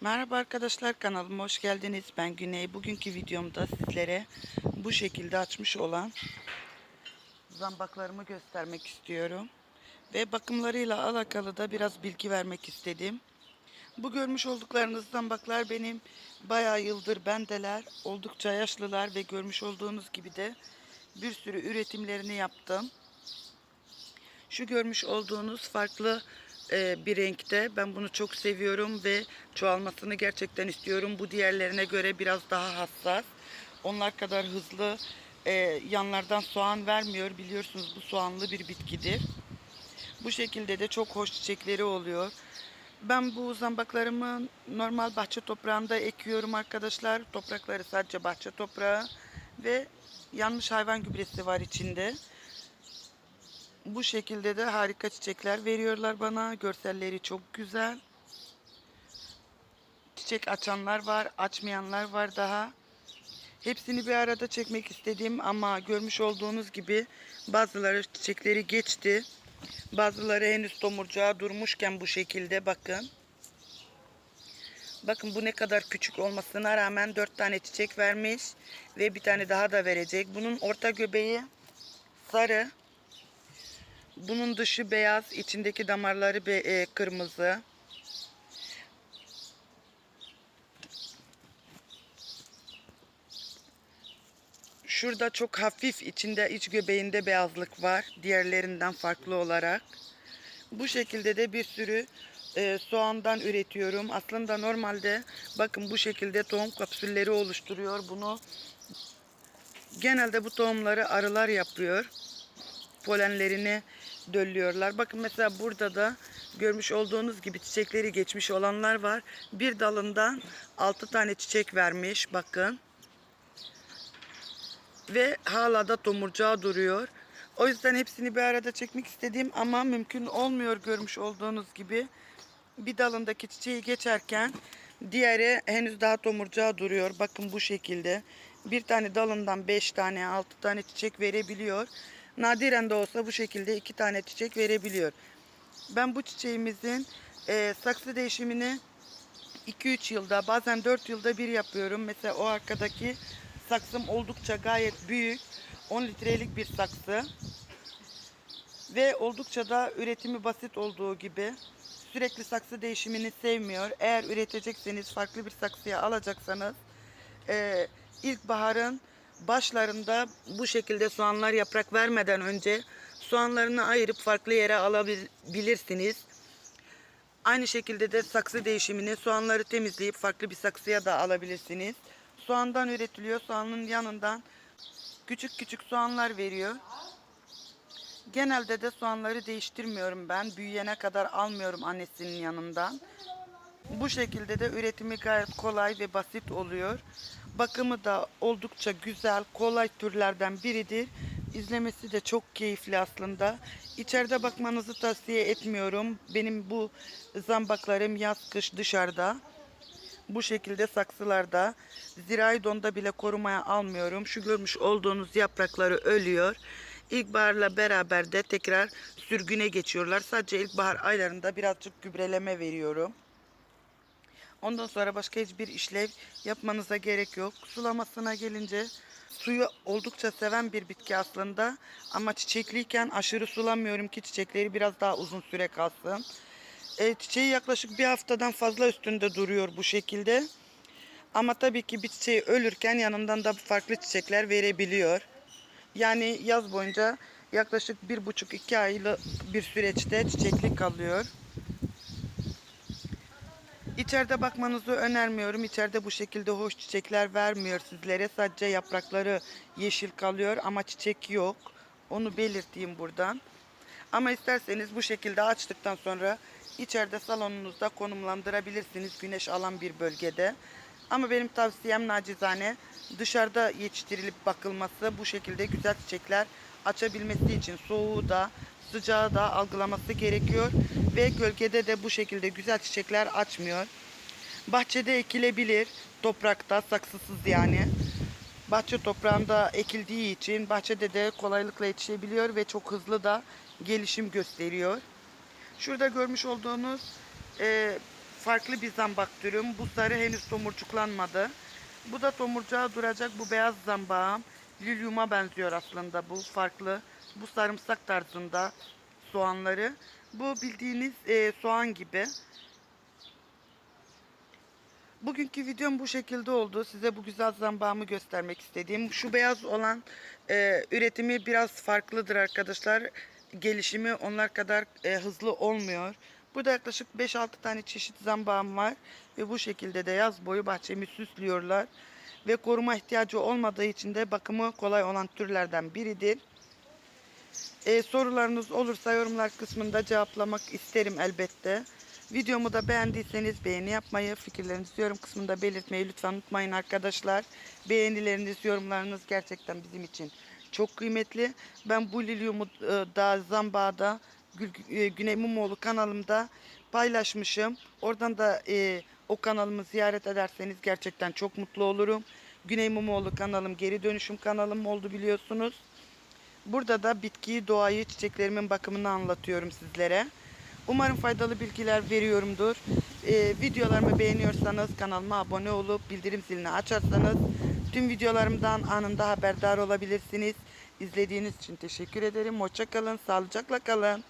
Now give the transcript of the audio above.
Merhaba arkadaşlar kanalıma hoş geldiniz. Ben Güney. Bugünkü videomda sizlere bu şekilde açmış olan zambaklarımı göstermek istiyorum. Ve bakımlarıyla alakalı da biraz bilgi vermek istedim. Bu görmüş olduklarınız zambaklar benim bayağı yıldır bendeler. Oldukça yaşlılar ve görmüş olduğunuz gibi de bir sürü üretimlerini yaptım. Şu görmüş olduğunuz farklı bir renkte. Ben bunu çok seviyorum ve çoğalmasını gerçekten istiyorum. Bu diğerlerine göre biraz daha hassas. Onlar kadar hızlı e, yanlardan soğan vermiyor. Biliyorsunuz bu soğanlı bir bitkidir. Bu şekilde de çok hoş çiçekleri oluyor. Ben bu zambaklarımı normal bahçe toprağında ekiyorum arkadaşlar. Toprakları sadece bahçe toprağı ve yanmış hayvan gübresi var içinde. Bu şekilde de harika çiçekler veriyorlar bana. Görselleri çok güzel. Çiçek açanlar var, açmayanlar var daha. Hepsini bir arada çekmek istedim ama görmüş olduğunuz gibi bazıları çiçekleri geçti. Bazıları henüz tomurcuğa durmuşken bu şekilde bakın. Bakın bu ne kadar küçük olmasına rağmen 4 tane çiçek vermiş ve bir tane daha da verecek. Bunun orta göbeği sarı. Bunun dışı beyaz, içindeki damarları be- e, kırmızı. Şurada çok hafif içinde iç göbeğinde beyazlık var diğerlerinden farklı olarak. Bu şekilde de bir sürü e, soğandan üretiyorum. Aslında normalde bakın bu şekilde tohum kapsülleri oluşturuyor. Bunu genelde bu tohumları arılar yapıyor. Polenlerini döllüyorlar. Bakın mesela burada da görmüş olduğunuz gibi çiçekleri geçmiş olanlar var. Bir dalından 6 tane çiçek vermiş bakın ve hala da tomurcağı duruyor. O yüzden hepsini bir arada çekmek istedim ama mümkün olmuyor görmüş olduğunuz gibi. Bir dalındaki çiçeği geçerken diğeri henüz daha tomurcağı duruyor. Bakın bu şekilde. Bir tane dalından 5 tane 6 tane çiçek verebiliyor. Nadiren de olsa bu şekilde 2 tane çiçek verebiliyor. Ben bu çiçeğimizin e, saksı değişimini 2-3 yılda bazen 4 yılda bir yapıyorum. Mesela o arkadaki saksım oldukça gayet büyük. 10 litrelik bir saksı. Ve oldukça da üretimi basit olduğu gibi sürekli saksı değişimini sevmiyor. Eğer üretecekseniz farklı bir saksıya alacaksanız e, ilkbaharın başlarında bu şekilde soğanlar yaprak vermeden önce soğanlarını ayırıp farklı yere alabilirsiniz. Aynı şekilde de saksı değişimini soğanları temizleyip farklı bir saksıya da alabilirsiniz. Soğandan üretiliyor. Soğanın yanından küçük küçük soğanlar veriyor. Genelde de soğanları değiştirmiyorum ben. Büyüyene kadar almıyorum annesinin yanından. Bu şekilde de üretimi gayet kolay ve basit oluyor. Bakımı da oldukça güzel, kolay türlerden biridir. İzlemesi de çok keyifli aslında. İçeride bakmanızı tavsiye etmiyorum. Benim bu zambaklarım yaz kış dışarıda. Bu şekilde saksılarda zirai donda bile korumaya almıyorum. Şu görmüş olduğunuz yaprakları ölüyor. İlkbaharla beraber de tekrar sürgüne geçiyorlar. Sadece ilkbahar aylarında birazcık gübreleme veriyorum. Ondan sonra başka hiçbir işlev yapmanıza gerek yok. Sulamasına gelince suyu oldukça seven bir bitki aslında. Ama çiçekliyken aşırı sulamıyorum ki çiçekleri biraz daha uzun süre kalsın. E, çiçeği yaklaşık bir haftadan fazla üstünde duruyor bu şekilde. Ama tabii ki bir çiçeği ölürken yanından da farklı çiçekler verebiliyor. Yani yaz boyunca yaklaşık bir buçuk iki aylık bir süreçte çiçekli kalıyor. İçeride bakmanızı önermiyorum. İçeride bu şekilde hoş çiçekler vermiyor sizlere. Sadece yaprakları yeşil kalıyor ama çiçek yok. Onu belirteyim buradan. Ama isterseniz bu şekilde açtıktan sonra içeride salonunuzda konumlandırabilirsiniz güneş alan bir bölgede. Ama benim tavsiyem nacizane dışarıda yetiştirilip bakılması bu şekilde güzel çiçekler açabilmesi için soğuğu da sıcağı da algılaması gerekiyor ve gölgede de bu şekilde güzel çiçekler açmıyor. Bahçede ekilebilir toprakta saksısız yani. Bahçe toprağında ekildiği için bahçede de kolaylıkla yetişebiliyor ve çok hızlı da gelişim gösteriyor. Şurada görmüş olduğunuz e, farklı bir zambak türüm. Bu sarı henüz tomurcuklanmadı. Bu da tomurcuğa duracak bu beyaz zambağım. Lilyuma benziyor aslında bu farklı. Bu sarımsak tarzında soğanları. Bu bildiğiniz e, soğan gibi. Bugünkü videom bu şekilde oldu. Size bu güzel zambağımı göstermek istediğim. Şu beyaz olan e, üretimi biraz farklıdır arkadaşlar. Gelişimi onlar kadar e, hızlı olmuyor. Burada yaklaşık 5-6 tane çeşit zambağım var. Ve bu şekilde de yaz boyu bahçemi süslüyorlar. Ve koruma ihtiyacı olmadığı için de bakımı kolay olan türlerden biridir. E, sorularınız olursa yorumlar kısmında cevaplamak isterim elbette. Videomu da beğendiyseniz beğeni yapmayı, fikirlerinizi yorum kısmında belirtmeyi lütfen unutmayın arkadaşlar. Beğenileriniz, yorumlarınız gerçekten bizim için çok kıymetli. Ben bu lilyumu e, da Zambağ'da Gül- e, Güney Mumoğlu kanalımda paylaşmışım. Oradan da e, o kanalımı ziyaret ederseniz gerçekten çok mutlu olurum. Güney Mumoğlu kanalım geri dönüşüm kanalım oldu biliyorsunuz. Burada da bitkiyi, doğayı, çiçeklerimin bakımını anlatıyorum sizlere. Umarım faydalı bilgiler veriyorumdur. Ee, videolarımı beğeniyorsanız kanalıma abone olup bildirim zilini açarsanız tüm videolarımdan anında haberdar olabilirsiniz. İzlediğiniz için teşekkür ederim. Hoşça kalın, sağlıcakla kalın.